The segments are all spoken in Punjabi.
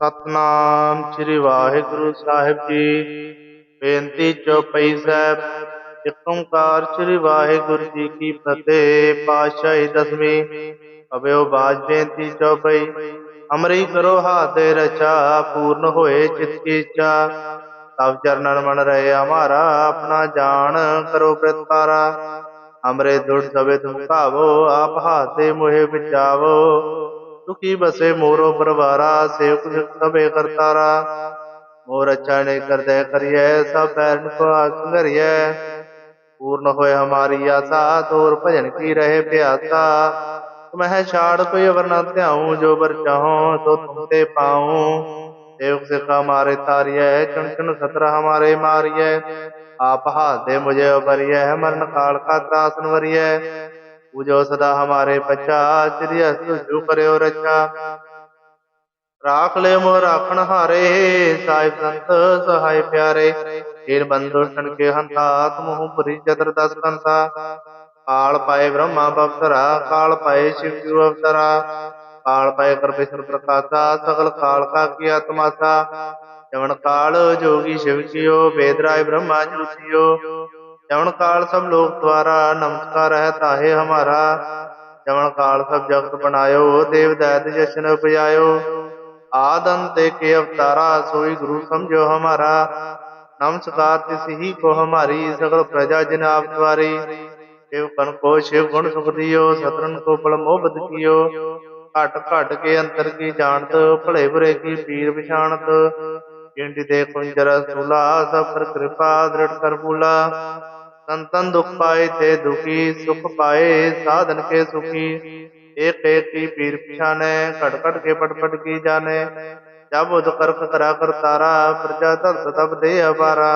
ਸਤਨਾਮ ਸ੍ਰੀ ਵਾਹਿਗੁਰੂ ਸਾਹਿਬ ਜੀ। ਬੇਨਤੀ ਚੌਪਈ ਸਾਹਿਬ ਇੱਕ ਸ੍ਰੀ ਵਾਹਿਗੁਰੂ ਜੀ ਕੀ ਫਤਿਹ, ਪਾਤਸ਼ਾਹੀ ਦਸਵੀਂ। ਅਬਿਓ ਬਾਜ ਬੇਨਤੀ ਚੌਪਈ ਅਮਰੀ ਕਰੋ ਹਾਥੇ ਰਚਾ, ਪੂਰਨ ਹੋਏ ਚਿਤ ਕੀ ਇੱਛਾ ਤਬ ਚਰਨਨ ਮਨ ਰਹੇ ਹਮਾਰਾ, ਆਪਣਾ ਜਾਣ ਕਰੋ ਪ੍ਰਤਪਾਰਾ। ਅਮਰੇ ਦੁੜ ਸਵੇ ਤੁਮ ਭਾਵੋ, ਆਪ ਹਾਥੇ ਮੋਹਿ ਬਚਾਵੋ ਸੁਖੀ ਬਸੇ ਮੋਰੋ ਪਰਵਾਰਾ, ਸੇਵਕ ਸਿਖ ਸਭੇ ਕਰਤਾਰਾ। ਮੋਰ ਅੱਛਾ ਨੇ ਕਰਦੈ ਕਰੀਐ, ਸਭ ਪੈਰਨ ਕੋ ਸੰਗਰੀਐ ਪੂਰਨ ਹੋਏ ਹਮਾਰੀ ਆਸਾ, ਤੋਰ ਭਜਨ ਕੀ ਰਹੇ ਪਿਆਸਾ। ਤੁਮਹਿ ਛਾੜ ਕੋਈ ਅਵਰ ਨਾ ਧਿਆਉ, ਜੋ ਬਰ ਚਾਹੋ ਸੋ ਤੁਮ ਤੇ ਪਾਉ। ਸੇਵਕ ਸਿਖਾ ਮਾਰੇ ਤਾਰੀਐ, ਚਣ ਚਣ ਖਤਰਾ ਹਮਾਰੇ ਮਾਰੀਐ। ਆਪ ਹਾਥ ਮੁਝੇ ਉਬਰੀਐ ਮਰਨ ਕਾਲ ਕਾ ਤਰਾਸਨ ਵਰੀਐ ਪੂਜੋ ਸਦਾ ਹਮਾਰੇ ਬੱਚਾ ਸ੍ਰੀ ਅਸਤੁ ਜੋ ਕਰਿਓ ਰੱਛਾ ਰਾਖ ਲੈ ਮੋ ਰਾਖਣ ਹਾਰੇ ਸਾਹਿਬ ਸੰਤ ਸਹਾਇ ਪਿਆਰੇ ਹੀਰ ਬੰਦੋ ਛਣ ਕੇ ਹੰਤਾ ਤੁਮਹੁ ਪੁਰੀ ਚਤਰ ਦਸ ਕੰਤਾ ਕਾਲ ਪਾਏ ਬ੍ਰਹਮਾ ਬਵਤਰਾ ਕਾਲ ਪਾਏ ਸ਼ਿਵ ਜੂ ਅਵਤਰਾ ਕਾਲ ਪਾਏ ਕਰ ਪ੍ਰਕਾਸ਼ਾ ਸਗਲ ਕਾਲ ਕਾ ਕੀ ਤਮਾਸਾ ਜਵਨ ਕਾਲ ਜੋਗੀ ਸ਼ਿਵ ਕੀਓ ਵੇਦ ਰਾਏ ਬ੍ਰਹਮਾ ਜੋਤੀਓ जवन काल सब लोक द्वारा नमस्कार है ताहे हमारा जवन काल सब जगत बनायो देव दैत जशन उपजायो आदम ते के अवतारा सोई गुरु समझो हमारा नमस्कार तिस ही को हमारी सकल प्रजा जिन आप द्वारी शिव कन को शिव गुण सुख दियो सतरन को बल मोहबत कियो घट घट के अंतर की जानत भले बुरे की पीर पछाणत इंडी दे कुंजर सूला सब कृपा दृढ़ कर बूला ਸੰਤਨ ਦੁਖ ਪਾਏ ਤੇ ਦੁਖੀ, ਸੁਖ ਪਾਏ, ਸਾਧਨ ਕੇ ਸੁਖੀ। ਏਕ ਏਕ ਕੀ ਪੀਰ ਪਛਾਨੈ ਘਟ ਘਟ ਕੇ ਪਟ ਪਟ ਕੀ ਜਾਣੈ। ਜਬ ਉਦ ਕਰਖ ਕਰਾ ਕਰ ਤਾਰਾ ਪ੍ਰਜਾ ਧਰ ਸਤਬ ਦੇ ਅਵਾਰਾ।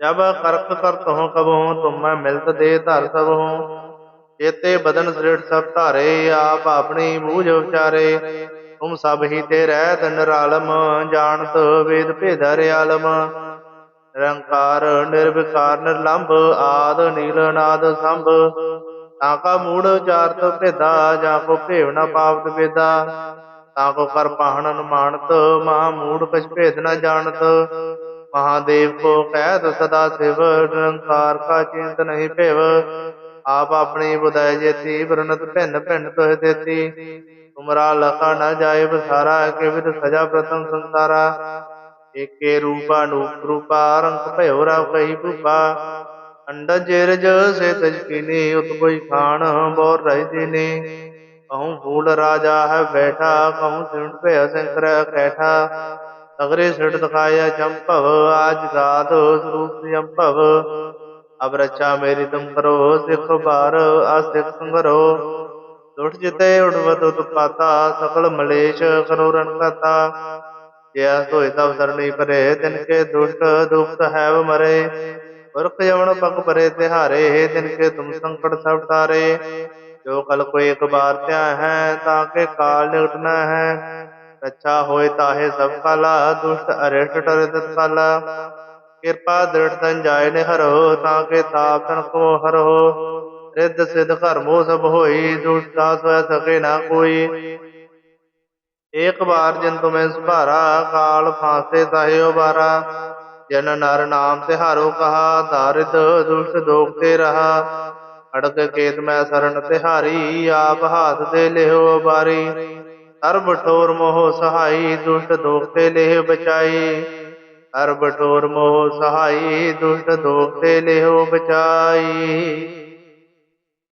ਜਬ ਕਰਖ ਕਰਤ ਹੋ ਕਬਹੁ ਤੁਮ ਮੈਂ ਮਿਲਤ ਦੇ ਧਰ ਸਭ ਹੋ ਜੇਤੇ ਬਦਨ ਸ੍ਰਿੜ ਸਭ ਧਾਰੇ, ਆਪ ਆਪਣੀ ਮੂਝ ਵਿਚਾਰੇ ਤੁਮ ਸਭ ਹੀ ਤੇ ਰਹਿਤ ਨਿਰਾਲਮ ਜਾਣਤ ਵੇਦ ਭੇਦ ਰਿਆਲਮ ਨਿਰੰਕਾਰ, ਨਿਰਵਿਕਾਰ, ਨਿਰਲੰਭ ਆਦ, ਨੀਲ ਅਨਾਦ ਸੰਭ। ਤਾਂ ਕਾ ਮੂੜ ਚਾਰਤ ਭੇਦਾ, ਜਾਂ ਕੋ ਭੇਵ ਨਾ ਪਾਵਤ ਵੇਦਾ। ਤਾਂ ਕੋ ਕਰ ਪਾਹਣ ਅਨੁਮਾਨਤ, ਮਹਾ ਮੂੜ ਕਛ ਭੇਦ ਨਾ ਜਾਣਤ। ਮਹਾਦੇਵ ਕੋ ਕਹਿਤ ਸਦਾ ਸਿਵ, ਨਿਰੰਕਾਰ ਕਾ ਚਿੰਤ ਨਹੀਂ ਭੇਵ। ਆਪ ਆਪਣੀ ਬੁਦਾਇ ਜੇਤੀ, ਵਰਨਤ ਭਿੰਨ ਭਿੰਨ ਤੋਹ ਦੇਤੀ। ਤੁਮਰਾ ਲਖਾ ਨਾ ਜਾਏ ਬਸਾਰਾ ਕਿਵਿਦ ਸਜਾ ਪ੍ਰਤਮ ਸੰਸਾਰਾ। ਏਕੇ ਰੂਪ ਅਨੂਪ ਰੂਪਾਰੰਕ ਭਇਓ ਰਵ ਕਹੀ ਭੂਪਾ। ਅੰਡਾ ਜੇਰਜ ਸੇ ਤਜਕੀਨੀ ਉਤ ਕੋਈ ਖਾਣ ਬੋਰ ਰਹਿ ਦੀਨੇ ਕਹੂੰ ਫੂਲ ਰਾਜਾ ਹੈ ਬੈਠਾ, ਕਹੂੰ ਸਿਣ ਭਇਆ ਸੰਕਰ ਕੈਠਾ। ਅਗਰੇ ਸਿੜ ਦਿਖਾਇਆ ਜੰਭਵ ਆਜ ਰਾਤ ਸਰੂਪ ਜੰਭਵ ਅਬ ਰਚਾ ਮੇਰੀ ਤੁਮ ਕਰੋ, ਸਿੱਖ ਬਾਰ ਅਸਿੱਖ ਸੰਗਰੋ। ਦੁਠ ਜਿਤੇ ਉਡਵਤ ਉਤਪਾਤਾ, ਸਕਲ ਮਲੇਸ਼, ਕਰੋ ਰਣ ਕਤਾ ਜਿਆ ਸੋਇ ਤਵ ਸਰਣੀ ਪਰੇ, ਤਿਨ ਕੇ ਦੁਸ਼ਟ ਦੁਖਤ ਹੈਵ ਮਰੇ। ਪੁਰਖ ਜਵਨ ਪਗ ਪਰੇ ਤਿਹਾਰੇ, ਤਿਨ ਕੇ ਤੁਮ ਸੰਕਟ ਸਭ ਤਾਰੇ। ਜੋ ਕਲ ਕੋਈ ਇੱਕ ਬਾਰ ਧਿਆ ਹੈ, ਤਾਂ ਕੇ ਕਾਲ ਨਿਕਟਣਾ ਹੈ। ਰੱਛਾ ਹੋਏ ਤਾਹੇ ਸਭ ਕਾਲਾ, ਦੁਸ਼ਟ ਅਰਿਸ਼ਟ ਟਰੇ ਤਤਕਾਲਾ ਕਿਰਪਾ ਦ੍ਰਿੜ ਤਨ ਜਾਏ ਨੇ ਹਰੋ ਤਾਂ ਕੇ ਤਾਪ ਤਨ ਕੋ ਹਰੋ। ਰਿੱਧ ਸਿਧ ਘਰ ਮੋ ਸਭ ਹੋਈ, ਦੁਸ਼ਟ ਦਾਸ ਹੋਇ ਸਕੇ ਨਾ ਕੋਈ। ਏਕ ਬਾਰ ਜਨ ਤੁਮੈ ਸੁਭਾਰਾ ਕਾਲ ਫਾਸੇ ਤਾਹੇ ਬਾਰਾ ਜਨ ਨਰ ਨਾਮ ਤਿਹਾਰੋ ਕਹਾ ਧਾਰਿਤ ਦੁਸ਼ਟ ਦੋਖਤੇ ਰਹਾ। ਅੜਕ ਕੇਤ ਮੈਂ ਸਰਣ ਤਿਹਾਰੀ, ਆਪ ਹਾਥ ਦੇ ਲਿਓ ਬਾਰੀ। ਸਰਬ ਠੋਰ ਮੋਹ ਸਹਾਈ ਦੁਸ਼ਟ ਦੋਖਤੇ ਤੇ ਬਚਾਈ। ਸਰਬ ਠੋਰ ਮੋਹ ਸਹਾਈ ਦੁਸ਼ਟ ਦੋਖਤੇ ਤੇ ਬਚਾਈ।